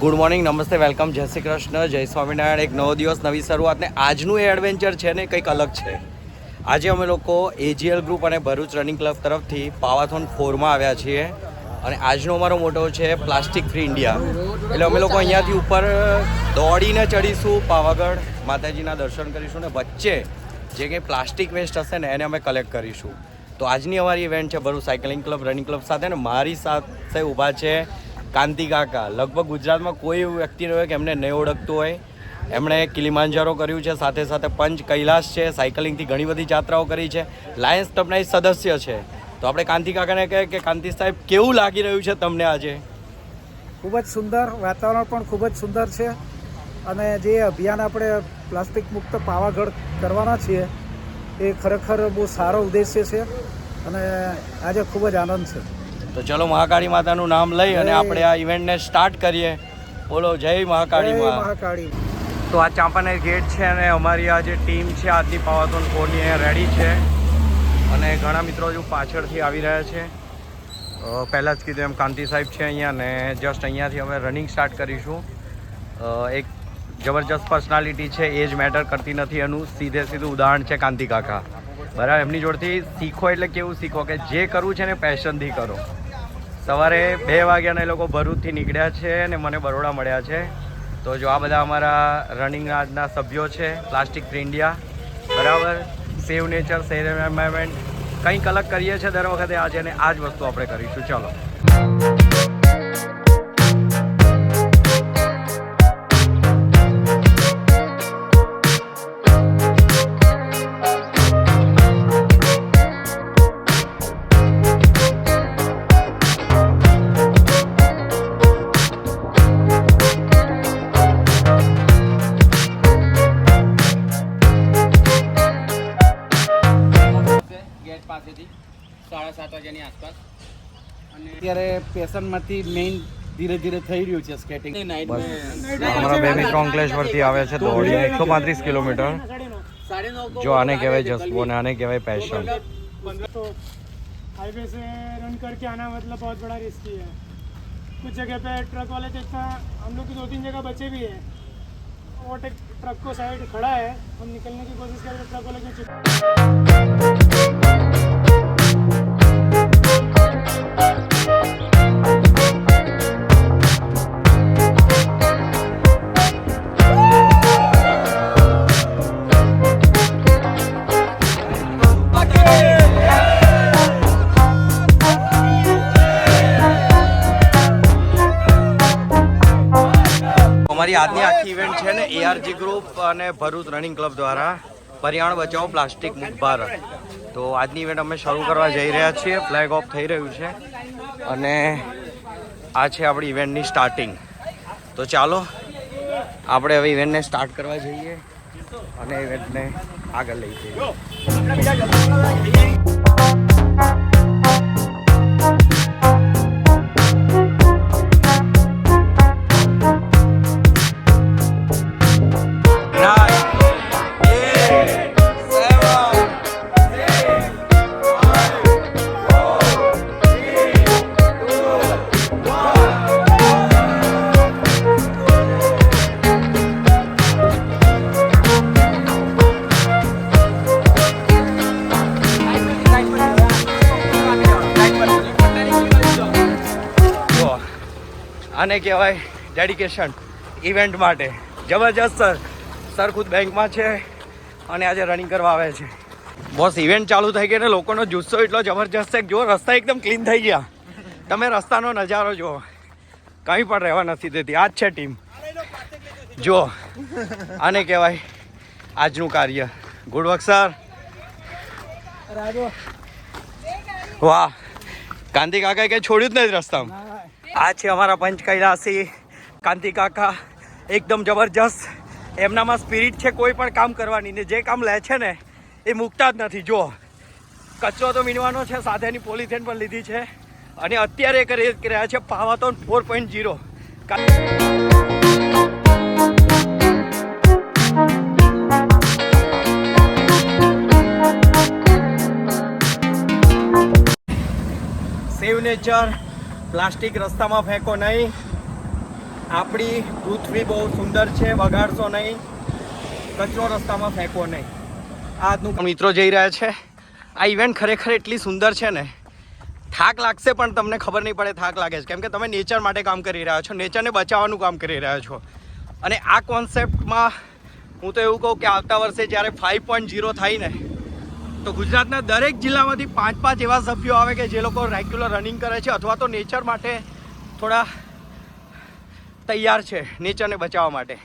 Good morning, નમસ્તે, welcome, જય શ્રી કૃષ્ણ, જય સ્વામિનારાયણ. એક નવો દિવસ, નવી શરૂઆત ને આજનું એ એડવેન્ચર છે ને કંઈક અલગ છે. આજે અમે લોકો એજીએલ ગ્રુપ અને ભરૂચ રનિંગ ક્લબ તરફથી પાવાથોન ફોરમાં આવ્યા છીએ અને આજનો અમારો મોટો છે પ્લાસ્ટિક ફ્રી ઇન્ડિયા એટલે અમે લોકો અહીંયાથી ઉપર દોડીને ચડીશું પાવાગઢ. માતાજીના દર્શન કરીશું ને વચ્ચે જે કંઈ પ્લાસ્ટિક વેસ્ટ હશે ને એને અમે કલેક્ટ કરીશું. તો આજની અમારી ઇવેન્ટ છે Bharuch cycling club running club સાથે ને મારી સાથે ઊભા છે કાંતિ કાકા, લગભગ ગુજરાતમાં કોઈ એવું વ્યક્તિ હોય કે એમને નહીં ઓળખતું હોય? એમણે કિલિમાંજારો કર્યું છે, સાથે સાથે પંચ કૈલાસ છે, સાયકલિંગથી ઘણી બધી જાત્રાઓ કરી છે, લાયન્સ ક્લબના એ સદસ્ય છે. તો આપણે કાંતિ કાકાને કહે કે કાંતિ સાહેબ, કેવું લાગી રહ્યું છે તમને આજે? ખૂબ જ સુંદર વાતાવરણ પણ ખૂબ જ સુંદર છે અને જે અભિયાન આપણે પ્લાસ્ટિક મુક્ત પાવાગઢ કરવાના છીએ, એ ખરેખર બહુ સારો ઉદ્દેશ્ય છે અને આજે ખૂબ જ આનંદ છે. તો ચલો મહાકાળી માતાનું નામ લઈ અને આપણે આ ઇવેન્ટને સ્ટાર્ટ કરીએ. બોલો જય મહાકાળી મહાકાળી. તો આ ચાંપાનેર ગેટ છે અને અમારી આ જે ટીમ છે આજની પાવાતોન ફોરની અહીંયા રેડી છે. અને ઘણા મિત્રો હજુ પાછળથી આવી રહ્યા છે. પહેલાં જ કીધું એમ કાંતિ સાહેબ છે અહીંયા અને જસ્ટ અહીંયાથી અમે રનિંગ સ્ટાર્ટ કરીશું. એક જબરજસ્ત પર્સનાલિટી છે એ જ મેટર કરતી નથી એનું. સીધે સીધું ઉદાહરણ છે કાંતિ કાકા. બરાબર એમની જોડથી શીખો એટલે કેવું શીખો કે જે કરવું છે ને પેશનથી કરો. સવારે બે વાગ્યાના એ લોકો ભરૂચથી નીકળ્યા છે અને મને બરોડા મળ્યા છે. તો જો આ બધા અમારા રનિંગ આજના સભ્યો છે પ્લાસ્ટિક ફ્રી ઇન્ડિયા બરાબર? સેવ નેચર સેવ એન્વાયરમેન્ટ કંઈક અલગ કરીએ છીએ દર વખતે આજે અને આ જ વસ્તુ આપણે કરીશું. ચલો. સાત વાગ્યાની આસપાસ અને અત્યારે પેશનમાંથી મેઇન ધીરે ધીરે થઈ રહ્યું છે સ્કેટિંગ અમારા બે મિત્રો અંકલેશ્વરથી આવે છે દોડીને એકસો પાંત્રીસ કિલોમીટર જો આને કહેવાય જસબો અને આને કહેવાય પેશન तो हाईवे से रन करके आना मतलब बहुत बड़ा रिस्की है कुछ जगह पे ट्रक वाले तो इतना हम लोग की दो तीन जगह बचे भी हैं वो टेक- ट्रक को साइड खड़ा है हम निकलने की कोशिश कर रहे हैं, ट्रक वाले को આજની આખી ઇવેન્ટ છે ને એઆરજી ગ્રુપ અને ભરૂચ રનિંગ ક્લબ દ્વારા પર્યાવરણ બચાવો, પ્લાસ્ટિક મુક્ત ભારત. તો આજની ઇવેન્ટ અમે શરૂ કરવા જઈ રહ્યા છીએ. ફ્લેગ ઓફ થઈ રહ્યું છે. અને આ છે આપણી ઇવેન્ટની સ્ટાર્ટિંગ તો ચાલો, આપણે હવે ઇવેન્ટને સ્ટાર્ટ કરવા જઈએ અને ઇવેન્ટને આગળ લઈ જઈએ. આને કહેવાય ડેડિકેશન ઇવેન્ટ માટે. જબરજસ્ત સર સર ખુદ બેંકમાં છે અને આજે રનિંગ કરવા આવે છે. બોસ ઇવેન્ટ ચાલુ થઈ ગઈ ને લોકોનો જુસ્સો એટલો જબરજસ્ત છે જો રસ્તા એકદમ ક્લીન થઈ ગયા. તમે રસ્તાનો નજારો જુઓ. કંઈ પણ રહેવા નથી દેતી. આ જ છે ટીમ જો આને કહેવાય આજનું કાર્ય. ગુડ વર્ક સર વાહ. કાંતિ કાકાએ કંઈ છોડ્યું જ નથી રસ્તામાં. આ છે અમારા પંચ કૈલાસી કાંતિ કાકા, એકદમ જબરજસ્ત. એમનામાં સ્પિરિટ છે, કોઈ પણ કામ કરવાની ને જે કામ લે છે ને, એ મૂકતા જ નથી. જો કચરો તો મીનવાનો છે સાથેની પોલિથીન પણ લીધી છે. અને અત્યારે એક કરી રહ્યા છે Pavathon four point zero save nature plastic રસ્તામાં ફેંકો નહીં. આપણી પૃથ્વી બહુ સુંદર છે, વગાડશો નહીં. કચરો રસ્તામાં ફેંકો નહીં. આજનું મિત્રો જઈ રહ્યા છે. આ ઇવેન્ટ ખરેખર એટલી સુંદર છે ને, થાક લાગશે પણ તમને ખબર નહીં પડે, થાક લાગે છે. કેમ કે તમે નેચર માટે કામ કરી રહ્યા છો નેચરને બચાવવાનું કામ કરી રહ્યા છો. અને આ કોન્સેપ્ટમાં હું તો એવું કહું કે આવતા વર્ષે જ્યારે ફાઇવ પોઈન્ટ જીરો થાય ને તો ગુજરાતના દરેક જિલ્લામાંથી પાંચ પાંચ એવા સભ્યો આવે કે જે લોકો રેગ્યુલર રનિંગ કરે છે અથવા તો નેચર માટે થોડા તૈયાર છે નેચરને બચાવવા માટે.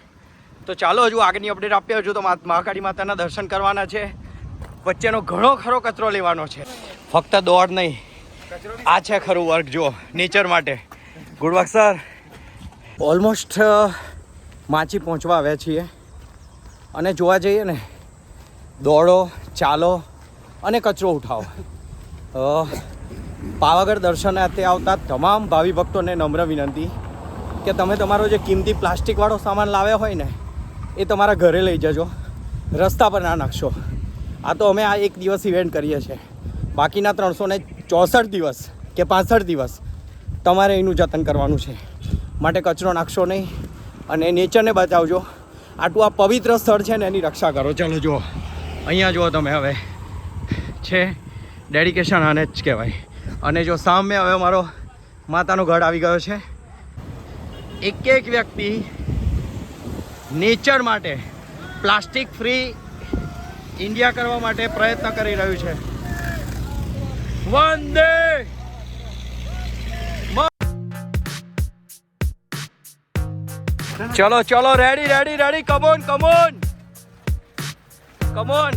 તો ચાલો હજુ આગળની અપડેટ આપીએ. હજુ તો મહાકાળી માતાના દર્શન કરવાના છે. વચ્ચેનો ઘણો ખરો કચરો લેવાનો છે. ફક્ત દોડ નહીં. આ છે ખરું વર્ક જુઓ. નેચર માટે. ગુડ સર ઓલમોસ્ટ માચી પહોંચવા આવ્યા છીએ. અને જોવા જઈએ ને, દોડો, ચાલો અને કચરો ઉઠાવો. પાવાગઢ દર્શનાર્થે આવતા તમામ ભાવિ ભક્તોને નમ્ર વિનંતી કે તમે તમારો જે કિંમતી પ્લાસ્ટિકવાળો સામાન લાવ્યા હોય ને, એ તમારા ઘરે લઈ જજો. રસ્તા પર ના નાખશો. આ તો અમે આ એક દિવસ ઇવેન્ટ કરીએ છીએ. બાકીના ત્રણસો ને ચોસઠ દિવસ કે પાસઠ દિવસ તમારે એનું જતન કરવાનું છે. માટે કચરો નાખશો નહીં અને નેચરને બચાવજો. આટલું આ પવિત્ર સ્થળ છે ને, એની રક્ષા કરો. ચાલો જુઓ. અહીંયા જુઓ તમે હવે. છે. ડેડિકેશન આને જ કહેવાય. અને જો સામે હવે મારો માતાનો ગઢ આવી ગયો છે. એક એક વ્યક્તિ નેચર માટે પ્લાસ્ટિક ફ્રી ઇન્ડિયા કરવા માટે પ્રયત્ન કરી રહ્યું છે. વંદે ચલો ચલો ready ready ready come on come on come on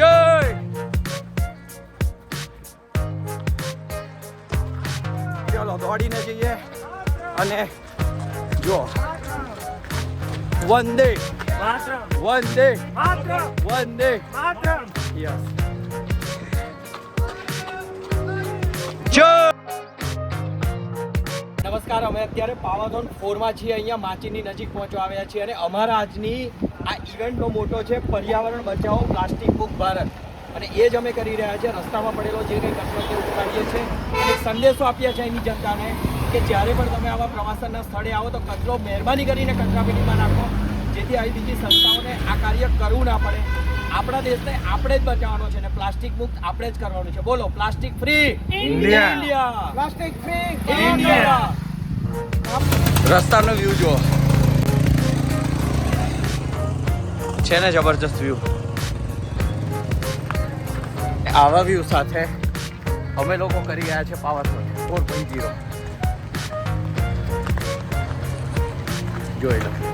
જય! ચલો દોડીને જઈએ. અને જો વંદે. વંદે. વંદે. યસ. જય! નમસ્કાર, અમે અત્યારે પાવાધોન ફોરમાં છીએ, અહીંયા માચીની નજીક પહોંચવા આવ્યા છીએ અને અમારા આજની આ ઇવેન્ટનો મોટો છે, પર્યાવરણ બચાવો, પ્લાસ્ટિક મુક્ત ભારત. અને એ જ અમે કરી રહ્યા છીએ, રસ્તામાં પડેલો જે કંઈ કચરો તે છીએ. અને સંદેશો આપ્યા છે એની જનતાને કે જ્યારે પણ તમે આવા પ્રવાસનના સ્થળે આવો તો કચરો મહેરબાની કરીને કચરાપેટીમાં નાખો. જેથી આવી બીજી સંસ્થાઓને આ કાર્ય કરવું ના પડે. આપણા દેશને આપણે જ બચાવવાનો છે અને પ્લાસ્ટિક મુક્ત આપણે જ કરવાનું છે. બોલો plastic free? India. Plastic free. India. રસ્તાનો view જો છે ને જબરજસ્ત વ્યૂ આવા વ્યૂ સાથે અમે લોકો કરી ગયા છે પાવાસોડ ફોર પોઈન્ટ જીરો જોઈ લો.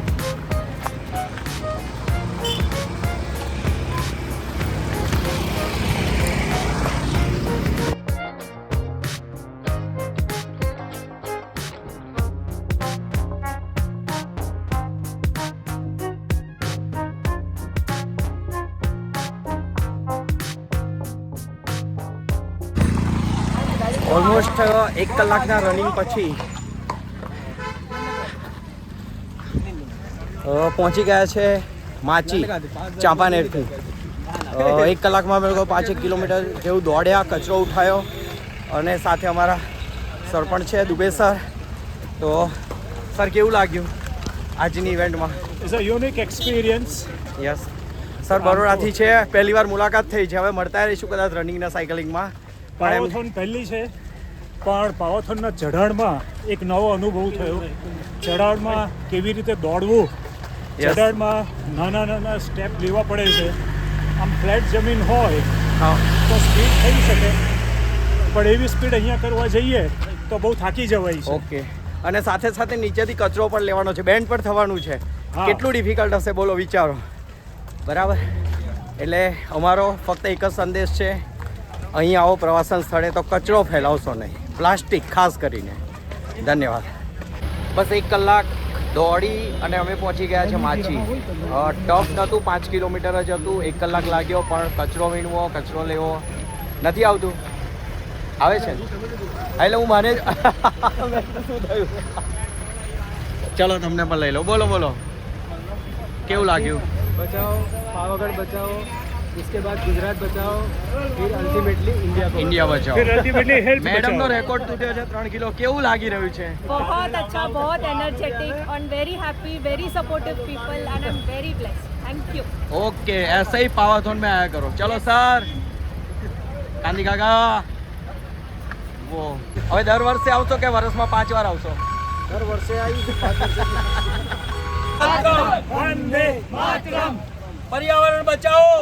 એક કલાકના રનિંગ પછી. પહોંચી ગયા છે માચી ચાંપાનેરથી એક કલાકમાં અમે લોકો પાંચેક કિલોમીટર જેવું દોડ્યા કચરો ઉઠાયો અને સાથે અમારા સરપંચ છે દુબે સર. તો સર કેવું લાગ્યું આજની ઇવેન્ટમાં is a unique experience yes sir બરોડાથી છે પહેલી વાર મુલાકાત થઈ છે. હવે મળતા રહીશું કદાચ રનિંગના સાયકલિંગમાં પણ એમ પહેલી છે. પણ પાવાથોનના ચઢાણમાં એક નવો અનુભવ થયો. ચઢાણમાં કેવી રીતે દોડવું? ચઢાણમાં નાના નાના સ્ટેપ લેવા પડે છે. આમ ફ્લેટ જમીન હોય હા. તો સ્પીડ થઈ શકે. પણ એવી સ્પીડ અહીંયા કરવા જઈએ તો બહુ થાકી જવાય છે. ઓકે. અને સાથે સાથે નીચેથી કચરો પણ લેવાનો છે. બેન્ડ પણ થવાનું છે. કેટલું ડિફિકલ્ટ હશે બોલો વિચારો. બરાબર? એટલે અમારો ફક્ત એક જ સંદેશ છે. અહીં આવો પ્રવાસન સ્થળે તો કચરો ફેલાવશો નહીં. પ્લાસ્ટિક ખાસ કરીને. ધન્યવાદ. બસ એક કલાક દોડી અને અમે પહોંચી ગયા છે માછી. ટફ નહોતું, પાંચ કિલોમીટર જ હતું. એક કલાક લાગ્યો, પણ કચરો વીણવો, કચરો લેવો નથી આવતું. આવે છે એટલે હું થયું ચલો, તમને પણ લઈ લો બોલો બોલો. કેવું લાગ્યું? બચાવો, પાવાગઢ બચાવો. उसके बाद गुजरात बचाओ फिर अल्टीमेटली इंडिया को ઇન્ડિયા फिर બચાવો अल्टीमेटली हेल्थ મેડમનો રેકોર્ડ તૂટ્યો છે ત્રણ કિલો કેવું લાગી રહ્યું છે बहुत अच्छा बहुत एनर्जेटिक और very happy very supportive people and I am very blessed thank you okay ऐसे ही पावाथोन में आया करो चलो सर ગાંધી કાકા વો હવે દર વર્ષે આવશો કે વર્ષમાં પાંચ વાર આવશો દર વર્ષે આવી પાંચ વર્ષે वंदे मातरम પર્યાવરણ બચાવો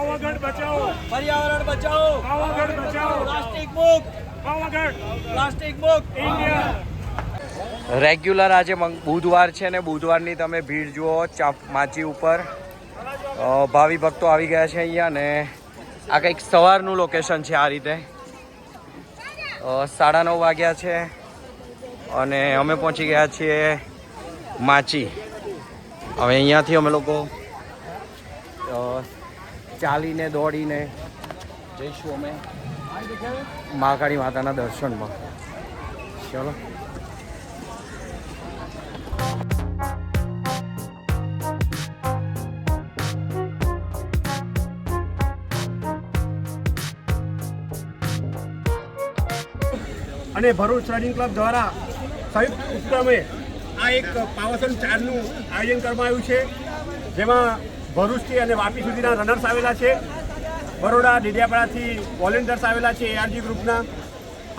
પાવાગઢ બચાવો. પર્યાવરણ બચાવો. પાવાગઢ બચાવો. પ્લાસ્ટિક મુક્ત. પાવાગઢ. પ્લાસ્ટિક મુક્ત. ઇન્ડિયા. રેગ્યુલર આજે બુધવાર છે ને બુધવારની તમે ભીડ જુઓ માચી ઉપર. ભાવિ ભક્તો આવી ગયા છે અહીંયા ને આ કંઈક સવારનું લોકેશન છે આ રીતે. સાડા નવ વાગ્યા છે અને અમે પહોંચી ગયા છીએ માચી. હવે અહીંયાથી અમે લોકો ચાલીને દોડીને જઈશું અમે. મહાકાળી માતાના દર્શનમાં. ચલો. અને ભરૂચ રનિંગ ક્લબ દ્વારા સંયુક્ત ઉપક્રમે આ એક પાવસન ચારનું આયોજન કરવામાં આવ્યું છે, જેમાં ભરૂચથી અને વાપી સુધીના રનર્સ આવેલા છે. બરોડા, ડેડિયાપાડાથી વોલેન્ટિયર્સ આવેલા છે એઆરજી ગ્રુપના.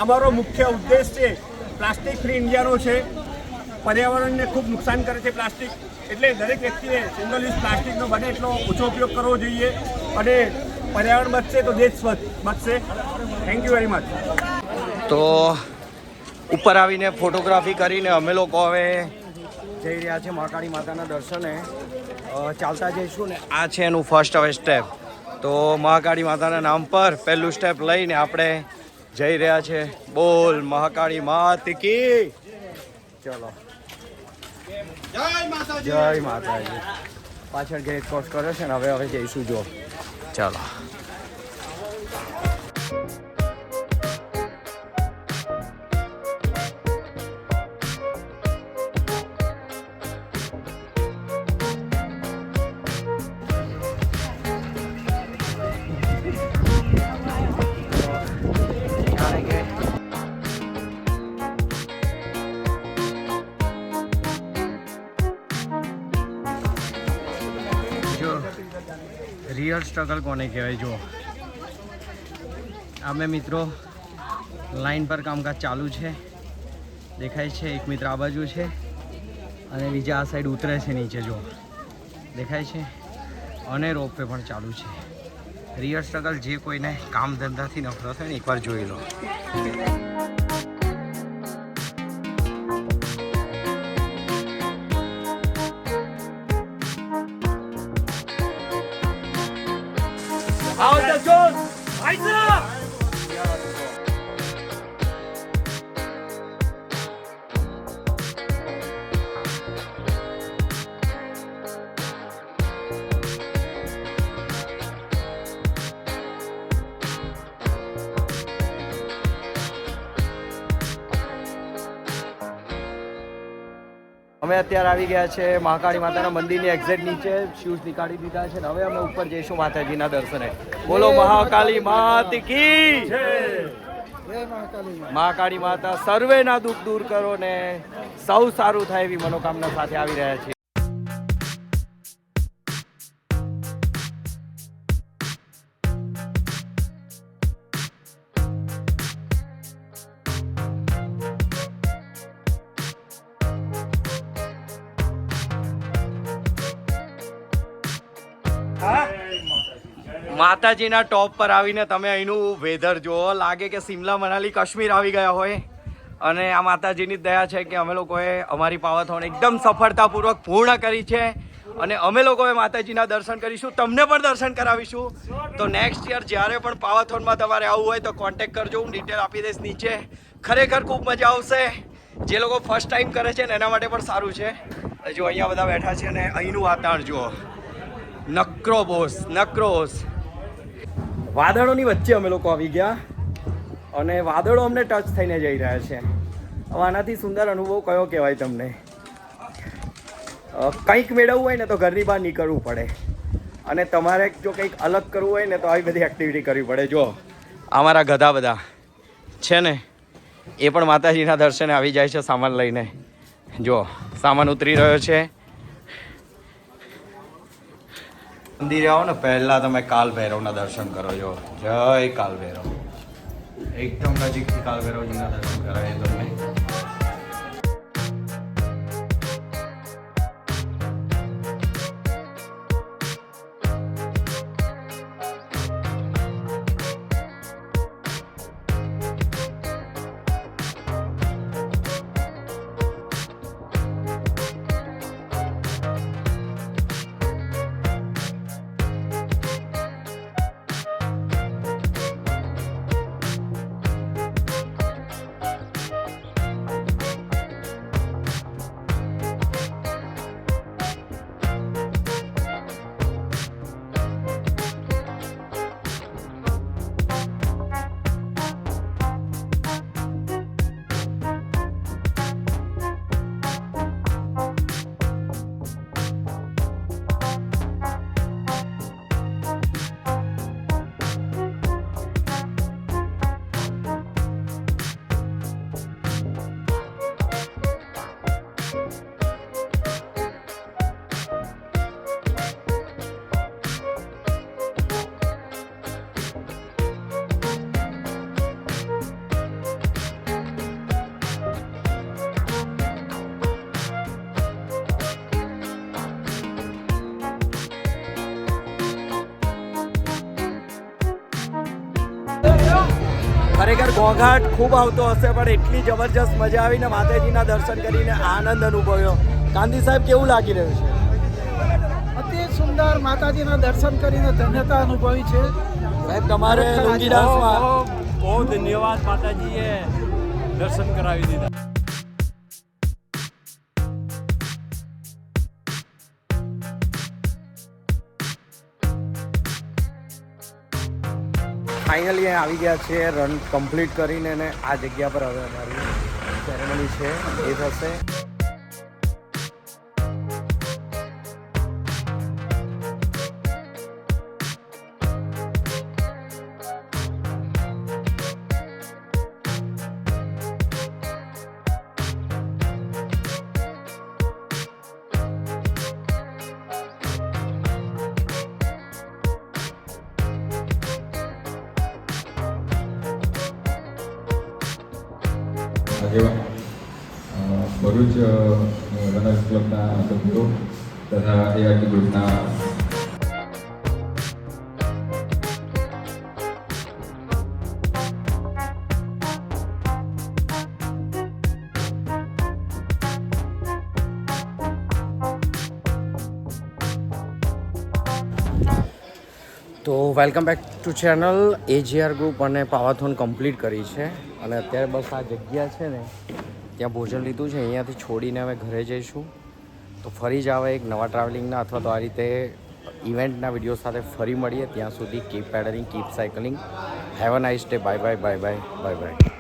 અમારો મુખ્ય ઉદ્દેશ છે પ્લાસ્ટિક ફ્રી ઇન્ડિયાનો છે. પર્યાવરણને ખૂબ નુકસાન કરે છે પ્લાસ્ટિક. એટલે દરેક વ્યક્તિએ સિંગલ યુઝ પ્લાસ્ટિકનો બને એટલો ઓછો ઉપયોગ કરવો જોઈએ અને પર્યાવરણ બચશે તો દેશ બચશે. થેન્ક યુ વેરી મચ તો ઉપર આવીને ફોટોગ્રાફી કરીને અમે લોકો હવે જઈ રહ્યા છે મહાકાળી માતાના દર્શને. ચાલતા જઈશું ને. આ છે એનું ફર્સ્ટ હવે સ્ટેપ તો મહાકાળી માતાના નામ પર પહેલું સ્ટેપ લઈને આપણે જઈ રહ્યા છે. બોલ, મહાકાળી માત કી. ચલો. જય માતાજી. પાછળ ગેટ ક્રોસ કર્યો છે ને, હવે હવે જઈશું જો ચાલો. રિયલ સ્ટ્રગલ કોને કહેવાય? જો અમે મિત્રો લાઈન પર કામકાજ ચાલુ છે. દેખાય છે એક મિત્ર આ બાજુ છે અને બીજા આ સાઈડ ઉતરે છે નીચે જો દેખાય છે? અને રોપવે પણ ચાલુ છે. રિયલ સ્ટ્રગલ જે કોઈને કામ ધંધાથી નફરત હોય ને, એકવાર જોઈ લો. અમે અત્યારે આવી ગયા છે મહાકાળી માતાના મંદિરની એક્ઝેક્ટ નીચે. શૂઝ નીકાળી દીધા છે હવે અમે ઉપર જઈશું માતાજીના દર્શને. બોલો મહાકાળી માત કી મહાકાળી માતા. સર્વેના દુઃખ દૂર કરો ને સૌ સારું થાય એવી મનોકામના સાથે આવી રહ્યા છે માતાજીના ટોપ પર આવીને તમે અહીંનું વેધર જુઓ. લાગે કે સિમલા મનાલી કાશ્મીર આવી ગયા હોય. અને આ માતાજીની દયા છે કે અમે લોકોએ અમારી પાવાથોન એકદમ સફળતાપૂર્વક પૂર્ણ કરી છે. અને અમે લોકોએ માતાજીના દર્શન કરીશું. તમને પણ દર્શન કરાવીશું. તો નેક્સ્ટ યર જ્યારે પણ પાવાથોનમાં તમારે આવવું હોય તો કોન્ટેક કરજો. હું ડિટેલ આપી દઈશ નીચે. ખરેખર ખૂબ મજા આવશે. જે લોકો ફર્સ્ટ ટાઈમ કરે છે ને એના માટે પણ સારું છે. જો અહીંયા બધા બેઠા છે અને અહીંનું વાતાવરણ જુઓ. નક્રો બોસ નક્રો બોસ. વાદળોની વચ્ચે અમે લોકો આવી ગયા અને વાદળો અમને ટચ થઈને જઈ રહ્યા છે. હવે આનાથી સુંદર અનુભવ કયો કહેવાય તમને? કંઈક મેળવવું હોય ને તો ઘરની બહાર નીકળવું પડે. અને તમારે જો કંઈક અલગ કરવું હોય ને તો આવી બધી એક્ટિવિટી કરવી પડે. જો, અમારા ગધા બધા છે ને, એ પણ માતાજીના દર્શને આવી જાય છે સામાન લઈને. જો, સામાન ઉતરી રહ્યો છે. મંદિરે આવો ને, પહેલાં તમે કાલ ભૈરવના દર્શન કરો છો જય કાલ ભૈરવ એકદમ નજીકથી કાલ ભૈરવજીના દર્શન કરાય તમને. ઘોઘાટ ખૂબ આવતો હશે પણ એટલી જબરજસ્ત મજા આવીને માતાજીના દર્શન કરીને આનંદ અનુભવ્યો. ગાંધી સાહેબ કેવું લાગી રહ્યું છે? અતિ સુંદર માતાજીના દર્શન કરીને ધન્યતા અનુભવી છે. સાહેબ તમારે બહુ ધન્યવાદ માતાજીએ દર્શન કરાવી દીધા. ફાઇનલી આવી ગયા છે રન કમ્પ્લીટ કરીને અને આ જગ્યા પર હવે અમારી સેરેમની છે, એ થશે. આગેવાન અ, ભરૂચ અ, રનર્સ ક્લબના સભ્યો તથા એઆરટી ગ્રુપના તો welcome back to channel AGR group અને પાવાથોન કમ્પ્લીટ કરી છે. અને અત્યારે બસ આ જગ્યા છે ને, ત્યાં ભોજન લીધું છે. અહીંયાથી છોડીને અમે ઘરે જઈશું. તો ફરી જ આવે એક નવા ટ્રાવેલિંગના અથવા તો આ રીતે ઇવેન્ટના વીડિયો સાથે ફરી મળીએ. ત્યાં સુધી keep pedalling keep cycling have a nice day bye bye bye bye bye bye